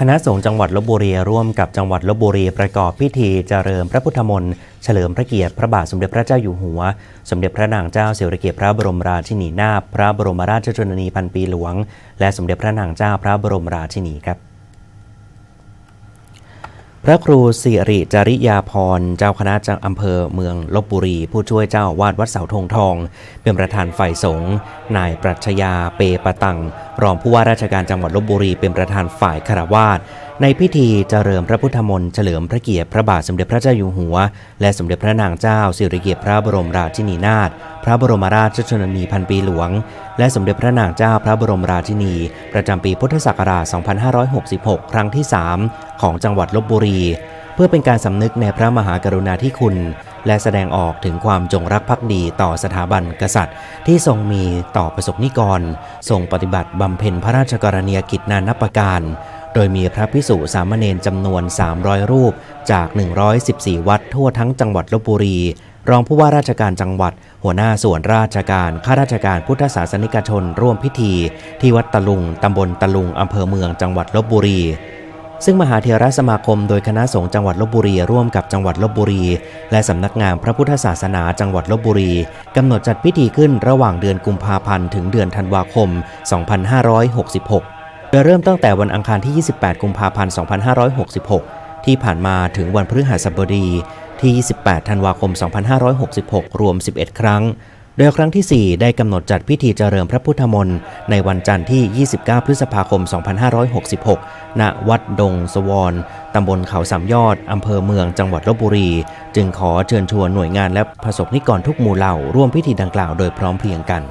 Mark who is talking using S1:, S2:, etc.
S1: คณะสงฆ์จังหวัดลบบุรีร่วมกับจังหวัดลบบุรีประกอบพิธีเจริญพระพุทธมนต์เฉลิมพระเกียรติพระบาทสมเด็จพระเจ้าอยู่หัว สมเด็จพระนางเจ้าสิริกิติ์พระบรมราชินีนาถพระบรมราชชนนีพันปีหลวง และสมเด็จพระนางเจ้าพระบรมราชินีครับ พระครูสิริจริยาพร เจ้าคณะจังอำเภอเมืองลบบุรี ผู้ช่วยเจ้าวาดวัดเสาธงทอง เป็นประธานฝ่ายสงฆ์นายปรัชญาเปปะตัง รองผู้ว่าราชการจังหวัดลบบุรี เป็นประธานฝ่ายคารวาส ในพิธีเจริญพระพุทธมนต์เฉลิมพระเกียรติพระบาทสมเด็จพระเจ้าอยู่หัว และสมเด็จพระนางเจ้าสิริกิติ์พระบรมราชินีนาถพระบรมราชชนนีพันปีหลวง และสมเด็จพระนางเจ้าพระบรมราชินี ประจำปีพุทธศักราช 2566 ครั้งที่ 3 ของจังหวัดลบบุรี เพื่อเป็นการสำนึกในพระมหากรุณาธิคุณ และแสดงออกถึงความจงรักภักดีต่อสถาบันกษัตริย์ ที่ทรงมีต่อประสบนิกรทรงปฏิบัติบำเพ็ญพระราชกรณียกิจนานับประการ โดยมีพระพิสุสามเณรจำนวน 300 รูปจาก 114 วัดทั่วทั้งจังหวัดลบบุรี รองผู้ว่าราชการจังหวัด หัวหน้าส่วนราชการ ข้าราชการพุทธศาสนิกชนร่วมพิธี ที่วัดตะลุง ตำบลตะลุง อำเภอเมืองจังหวัดลบบุรีซึ่งมหาเถรสมาคมโดยคณะสงฆ์จังหวัดลบบุรีร่วมกับจังหวัดลบบุรี และสำนักงานพระพุทธศาสนาจังหวัดลบบุรีกำหนดจัดพิธีขึ้นระหว่างเดือนกุมภาพันธ์ถึงเดือนธันวาคม 2566 ดยเริ่มตั้งแต่วันอังคารที่ 28 กุมภาพันธ์ 2566 ที่ผ่านมาถึงวันพฤหัสบดีที่ 28 ธันวาคม 2566 รวม 11 ครั้ง โดยครั้งที่ 4 ได้กำหนดจัดพิธีเจริญพระพุทธมนต์ในวันจันทร์ที่ 29 พฤษภาคม 2566 ณ วัดดงสวรตำบลเขาสามยอด อำเภอเมืองจังหวัดลบบุรี จึงขอเชิญชวนหน่วยงานและประสบนิกรทุกหมู่เหล่าร่วมพิธีดังกล่าวโดยพร้อมเพรียงกัน